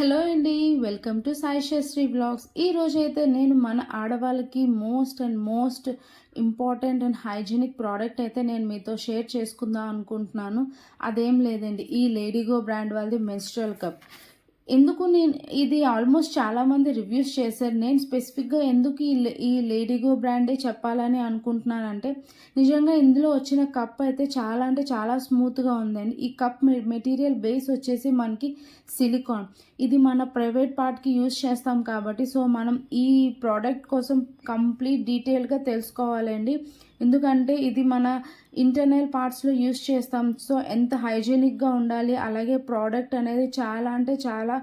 Hello అండి welcome to Sai Shastri blogs. ఈ రోజైతే నేను మన ఆడవాళ్ళకి most and most important and hygienic product అయితే నేను మీతో షేర్ చేసుకుందాం అనుకుంటున్నాను. అదేం లేదండి ఈ లేడీగో బ్రాండ్ వాళ్ళది మెన్స్ట్రల్ కప్. ఎందుకు నేను ఇది ఆల్మోస్ట్ చాలామంది రివ్యూస్ చేశారు. నేను స్పెసిఫిక్గా ఎందుకు ఈ ఈ లేడీగో బ్రాండే చెప్పాలని అనుకుంటున్నానంటే నిజంగా ఇందులో వచ్చిన కప్ అయితే చాలా అంటే చాలా స్మూత్గా ఉందండి. ఈ కప్ మెటీరియల్ బేస్ వచ్చేసి మనకి సిలికాన్ ఇది మన ప్రైవేట్ పార్ట్కి యూజ్ చేస్తాం కాబట్టి సో మనం ఈ ప్రోడక్ట్ కోసం కంప్లీట్ డీటెయిల్గా తెలుసుకోవాలండి. ఎందుకంటే ఇది మన ఇంటర్నల్ పార్ట్స్లో యూజ్ చేస్తాం. సో ఎంత హైజీనిక్గా ఉండాలి అలాగే ప్రోడక్ట్ అనేది చాలా అంటే చాలా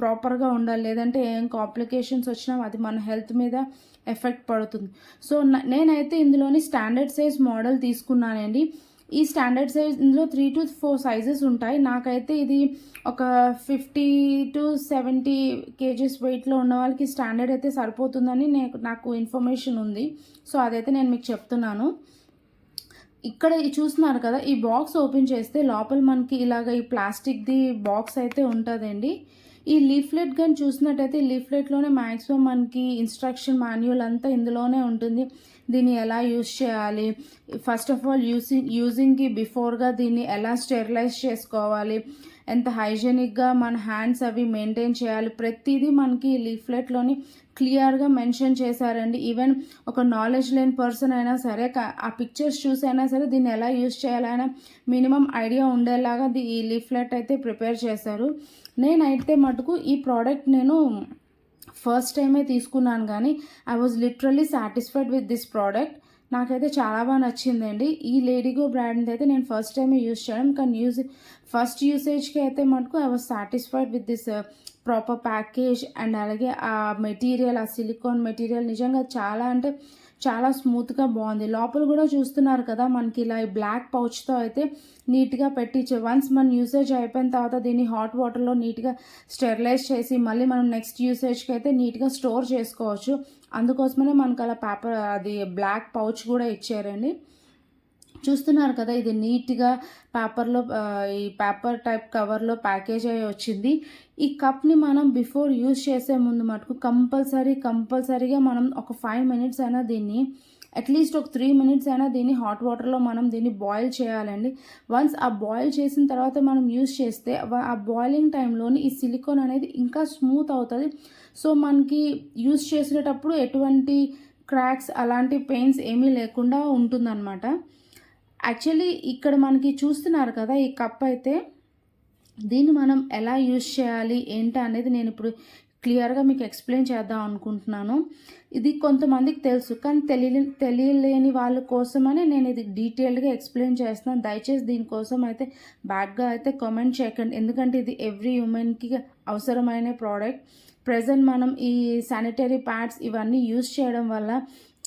ప్రాపర్గా ఉండాలి. లేదంటే ఏం కాంప్లికేషన్స్ వచ్చినా అది మన హెల్త్ మీద ఎఫెక్ట్ పడుతుంది. సో నేనైతే ఇందులోని స్టాండర్డ్ సైజ్ మోడల్ తీసుకున్నానండి. ఈ స్టాండర్డ్ సైజ్ ఇందులో త్రీ టు ఫోర్ సైజెస్ ఉంటాయి. నాకైతే ఇది ఒక ఫిఫ్టీ టు సెవెంటీ కేజీస్ వెయిట్లో ఉన్న వాళ్ళకి స్టాండర్డ్ అయితే సరిపోతుందని నేను నాకు ఇన్ఫర్మేషన్ ఉంది. సో అదైతే నేను మీకు చెప్తున్నాను. ఇక్కడ చూస్తున్నారు కదా ఈ బాక్స్ ఓపెన్ చేస్తే లోపల మనకి ఇలాగ ఈ ప్లాస్టిక్ది బాక్స్ అయితే ఉంటుందండి. ఈ లీఫ్లెట్ కానీ చూసినట్టయితే లీఫ్లెట్లోనే మ్యాక్సిమం మనకి ఇన్స్ట్రక్షన్ మాన్యువల్ అంతా ఇందులోనే ఉంటుంది. దీన్ని ఎలా యూజ్ చేయాలి? ఫస్ట్ ఆఫ్ ఆల్ యూజింగ్ యూజింగ్కి బిఫోర్గా దీన్ని ఎలా స్టెరిలైజ్ చేసుకోవాలి? ఎంత హైజెనిక్గా మన హ్యాండ్స్ అవి మెయింటైన్ చేయాలి? ప్రతిదీ మనకి ఈ లీఫ్లెట్లోని క్లియర్గా మెన్షన్ చేశారండి. ఈవెన్ ఒక నాలెడ్జ్ లేని పర్సన్ అయినా సరే ఆ పిక్చర్స్ చూసైనా సరే దీన్ని ఎలా యూజ్ చేయాలైనా మినిమం ఐడియా ఉండేలాగా ది ఈ లీఫ్లెట్ అయితే ప్రిపేర్ చేశారు. నేనైతే మటుకు ఈ ప్రోడక్ట్ నేను ఫస్ట్ టైమే తీసుకున్నాను కానీ I was literally satisfied with this product. నాకైతే చాలా బాగా నచ్చిందండి. ఈ లేడీగో బ్రాండ్ అయితే నేను ఫస్ట్ టైమే యూజ్ చేయడం. కానీ యూజ్ ఫస్ట్ యూసేజ్కి అయితే మటుకు I was satisfied with this proper package and అలాగే ఆ మెటీరియల్ ఆ సిలికాన్ మెటీరియల్ నిజంగా చాలా అంటే చాలా స్మూత్గా బాగుంది లోపల కూడా చూస్తున్నారు కదా మనకి ఇలా ఈ బ్లాక్ పౌచ్తో అయితే నీట్గా పెట్టించే వన్స్ మన యూసేజ్ అయిపోయిన తర్వాత దీన్ని హాట్ వాటర్లో నీట్గా స్టెరిలైజ్ చేసి మళ్ళీ మనం నెక్స్ట్ యూసేజ్కి అయితే నీట్గా స్టోర్ చేసుకోవచ్చు. అందుకోసమనే మనకు అలా పేపర్ అది బ్లాక్ పౌచ్ కూడా ఇచ్చారండి. చూస్తున్నారు కదా ఇది నీట్గా పేపర్లో ఈ పేపర్ టైప్ కవర్లో ప్యాకేజ్ అయ్యి వచ్చింది. ఈ కప్ని మనం బిఫోర్ యూజ్ చేసే ముందు మటుకు కంపల్సరీ కంపల్సరీగా మనం ఒక ఫైవ్ మినిట్స్ అయినా దీన్ని అట్లీస్ట్ ఒక త్రీ మినిట్స్ అయినా దీన్ని హాట్ వాటర్లో మనం దీన్ని బాయిల్ చేయాలండి. వన్స్ ఆ బాయిల్ చేసిన తర్వాత మనం యూజ్ చేస్తే ఆ బాయిలింగ్ టైంలోని ఈ సిలికాన్ అనేది ఇంకా స్మూత్ అవుతుంది. సో మనకి యూజ్ చేసేటప్పుడు ఎటువంటి క్రాక్స్ అలాంటి పెయిన్స్ ఏమీ లేకుండా ఉంటుందన్నమాట. యాక్చువల్లీ ఇక్కడ మనకి చూస్తున్నారు కదా ఈ కప్ అయితే దీన్ని మనం ఎలా యూజ్ చేయాలి ఏంటి అనేది నేను ఇప్పుడు క్లియర్గా మీకు ఎక్స్ప్లెయిన్ చేద్దాం అనుకుంటున్నాను. ఇది కొంతమందికి తెలుసు కానీ తెలియ తెలియలేని వాళ్ళ కోసమని నేను ఇది డీటెయిల్డ్గా ఎక్స్ప్లెయిన్ చేస్తున్నాను. దయచేసి దీనికోసం అయితే బ్యాడ్గా అయితే కామెంట్ చేయకండి. ఎందుకంటే ఇది ఎవ్రీ ఉమెన్కి అవసరమైన ప్రోడక్ట్. ప్రజెంట్ మనం ఈ శానిటరీ ప్యాడ్స్ ఇవన్నీ యూజ్ చేయడం వల్ల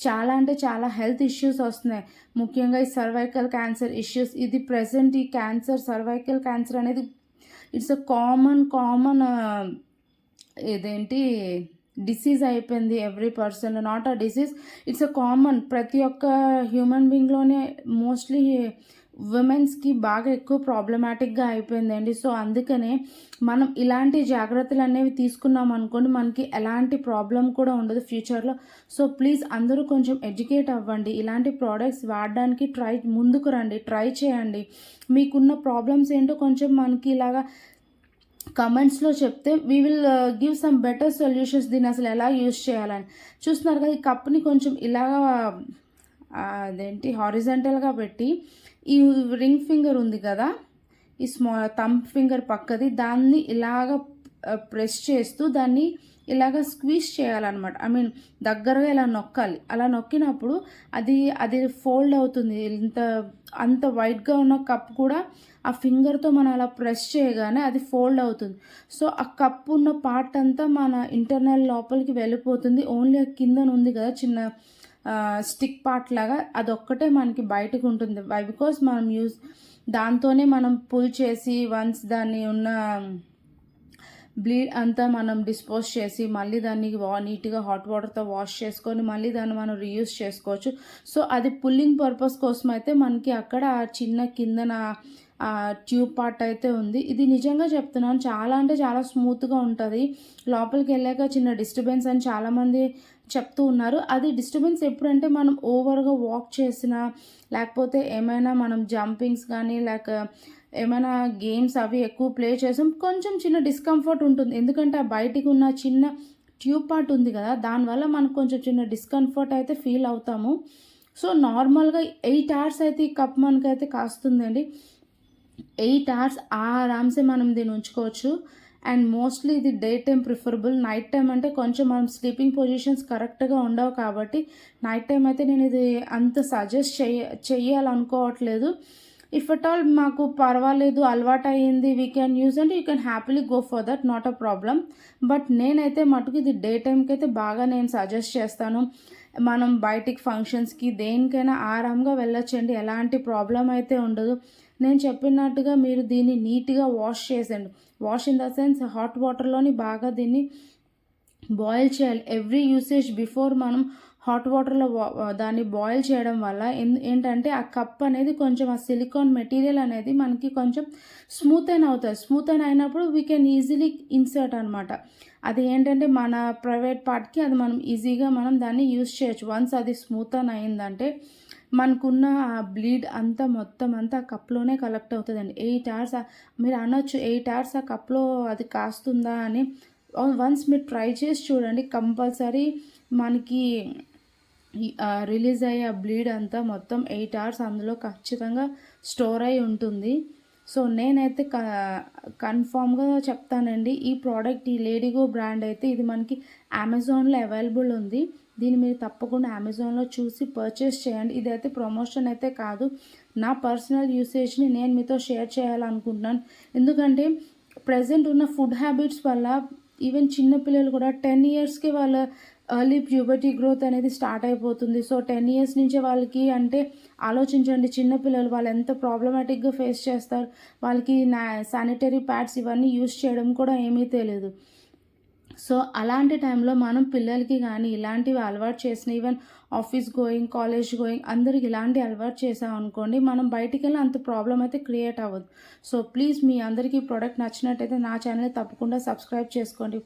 చాలా అంటే చాలా హెల్త్ ఇష్యూస్ వస్తున్నాయి. ముఖ్యంగా ఈ సర్వైకల్ క్యాన్సర్ ఇష్యూస్ ఇది ప్రజెంట్ ఈ క్యాన్సర్ సర్వైకల్ క్యాన్సర్ అనేది ఇట్స్ అ కామన్ కామన్ ఇదేంటి డిసీజ్ అయిపోయింది every person not a disease it's a common ప్రతి ఒక్క హ్యూమన్ బీయింగ్లోనే మోస్ట్లీ ఉమెన్స్కి బాగా ఎక్కువ ప్రాబ్లమాటిక్గా అయిపోయిందండి. సో అందుకనే మనం ఇలాంటి జాగ్రత్తలు అనేవి తీసుకున్నాం అనుకోండి మనకి ఎలాంటి ప్రాబ్లం కూడా ఉండదు ఫ్యూచర్లో సో ప్లీజ్ అందరూ కొంచెం ఎడ్యుకేట్ అవ్వండి. ఇలాంటి ప్రోడక్ట్స్ వాడడానికి ట్రై ముందుకు రండి ట్రై చేయండి. మీకున్న ప్రాబ్లమ్స్ ఏంటో కొంచెం మనకి ఇలాగా కమెంట్స్లో చెప్తే we will give some better solutions దీన్ని అసలు ఎలా యూజ్ చేయాలని. చూస్తున్నారు కదా ఈ కప్ని కొంచెం ఇలాగా అదేంటి హారిజంటల్గా పెట్టి ఈ రింగ్ ఫింగర్ ఉంది కదా ఈ స్మా థంబ్ ఫింగర్ పక్కది దాన్ని ఇలాగ ప్రెస్ చేస్తూ దాన్ని ఇలాగ స్క్వీజ్ చేయాలన్నమాట. ఐ మీన్ దగ్గరగా ఇలా నొక్కాలి. అలా నొక్కినప్పుడు అది అది ఫోల్డ్ అవుతుంది. ఇంత అంత వైట్గా ఉన్న కప్ కూడా ఆ ఫింగర్తో మనం అలా ప్రెస్ చేయగానే అది ఫోల్డ్ అవుతుంది. సో ఆ కప్ ఉన్న పార్ట్ అంతా మన ఇంటర్నల్ లోపలికి వెళ్ళిపోతుంది. ఓన్లీ కిందన ఉంది కదా చిన్న స్టిక్ పార్ట్ లాగా అదొక్కటే మనకి బయటకు ఉంటుంది. వై బికాస్ మనం యూజ్ దాంతోనే మనం పుల్ చేసి వన్స్ దాన్ని ఉన్న బ్లీడ్ అంతా మనం డిస్పోజ్ చేసి మళ్ళీ దాన్ని వా నీట్గా హాట్ వాటర్తో వాష్ చేసుకొని మళ్ళీ దాన్ని మనం రీయూస్ చేసుకోవచ్చు. సో అది పుల్లింగ్ పర్పస్ కోసం అయితే మనకి అక్కడ ఆ చిన్న కిందన ట్యూబ్ పార్ట్ అయితే ఉంది. ఇది నిజంగా చెప్తున్నాను. చాలా అంటే చాలా స్మూత్గా ఉంటుంది. లోపలికి వెళ్ళాక చిన్న డిస్టర్బెన్స్ అని చాలామంది చెప్తూ ఉన్నారు. అది డిస్టర్బెన్స్ ఎప్పుడంటే మనం ఓవర్గా వాక్ చేసినా లేకపోతే ఏమైనా మనం జంపింగ్స్ కానీ లేక ఏమైనా గేమ్స్ అవి ఎక్కువ ప్లే చేసాం కొంచెం చిన్న డిస్కంఫర్ట్ ఉంటుంది. ఎందుకంటే ఆ బయటికి ఉన్న చిన్న ట్యూబ్ పార్ట్ ఉంది కదా దానివల్ల మనకు కొంచెం చిన్న డిస్కంఫర్ట్ అయితే ఫీల్ అవుతాము. సో నార్మల్గా ఎయిట్ అవర్స్ అయితే ఈ కప్ మనకైతే కాస్తుందండి. ఎయిట్ అవర్స్ ఆరామ్సే మనం దీన్ని ఉంచుకోవచ్చు. అండ్ మోస్ట్లీ ఇది day time preferable. Night time అంటే కొంచెం మనం స్లీపింగ్ పొజిషన్స్ కరెక్ట్గా ఉండవు కాబట్టి నైట్ టైం అయితే నేను ఇది అంత సజెస్ట్ చెయ్య చెయ్యాలనుకోవట్లేదు. ఇఫ్ అట్ ఆల్ మాకు పర్వాలేదు అలవాటు అయ్యింది we can use and you can happily go for that not a problem but నేనైతే మటుకు ఇది డే టైంకి అయితే బాగా నేను సజెస్ట్ చేస్తాను. మనం బయటికి ఫంక్షన్స్కి దేనికైనా ఆరాంగా వెళ్ళొచ్చండి ఎలాంటి ప్రాబ్లం అయితే ఉండదు. నేను చెప్పినట్టుగా మీరు దీన్ని నీట్గా wash చేసండి wash in the sense hot వాటర్లోని బాగా దీన్ని బాయిల్ చేయాలి. ఎవ్రీ యూసేజ్ బిఫోర్ మనం హాట్ వాటర్లో దాన్ని బాయిల్ చేయడం వల్ల ఏంటంటే ఆ కప్ అనేది కొంచెం ఆ సిలికాన్ మెటీరియల్ అనేది మనకి కొంచెం స్మూత్ అయిన అవుతుంది. స్మూత్ అయిన అయినప్పుడు వీ కెన్ ఈజీలీ ఇన్సర్ట్ అనమాట అది ఏంటంటే మన ప్రైవేట్ పార్ట్కి అది మనం ఈజీగా మనం దాన్ని యూజ్ చేయొచ్చు. వన్స్ అది స్మూత్ అని అయిందంటే మనకున్న ఆ బ్లీడ్ అంతా మొత్తం అంతా ఆ కప్లోనే కలెక్ట్ అవుతుందండి. ఎయిట్ అవర్స్ మీరు అనొచ్చు ఎయిట్ అవర్స్ ఆ కప్లో అది కాస్తుందా అని. వన్స్ మీరు ట్రై చేసి చూడండి. కంపల్సరీ మనకి రిలీజ్ అయ్యే ఆ బ్లీడ్ అంతా మొత్తం ఎయిట్ అవర్స్ అందులో ఖచ్చితంగా స్టోర్ అయి ఉంటుంది. సో నేనైతే క కన్ఫామ్గా చెప్తానండి ఈ ప్రోడక్ట్ ఈ లేడీగో బ్రాండ్ అయితే ఇది మనకి అమెజాన్లో అవైలబుల్ ఉంది. దీన్ని మీరు తప్పకుండా అమెజాన్లో చూసి పర్చేస్ చేయండి. ఇదైతే ప్రమోషన్ అయితే కాదు నా పర్సనల్ యూసేజ్ని నేను మీతో షేర్ చేయాలనుకుంటున్నాను. ఎందుకంటే ప్రజెంట్ ఉన్న ఫుడ్ హ్యాబిట్స్ వల్ల ఈవెన్ చిన్నపిల్లలు కూడా టెన్ ఇయర్స్కి వాళ్ళ ఎర్లీ ప్యూబర్టీ గ్రోత్ అనేది స్టార్ట్ అయిపోతుంది. సో టెన్ ఇయర్స్ నుంచి వాళ్ళకి అంటే ఆలోచించండి చిన్నపిల్లలు వాళ్ళు ఎంత ప్రాబ్లమాటిక్గా ఫేస్ చేస్తారు. వాళ్ళకి నా శానిటరీ ప్యాడ్స్ ఇవన్నీ యూస్ చేయడం కూడా ఏమీ తెలియదు. సో అలాంటి టైంలో మనం పిల్లలకి కానీ ఇలాంటివి అలవాటు చేసిన even office going college going అందరికి ఇలాంటి అలవాటు చేసాం అనుకోండి మనం బయటికి వెళ్ళి అంత ప్రాబ్లం అయితే క్రియేట్ అవ్వదు. సో ప్లీజ్ మీ అందరికీ ప్రోడక్ట్ నచ్చినట్టయితే నా ఛానల్ తప్పకుండా సబ్స్క్రైబ్ చేసుకోండి.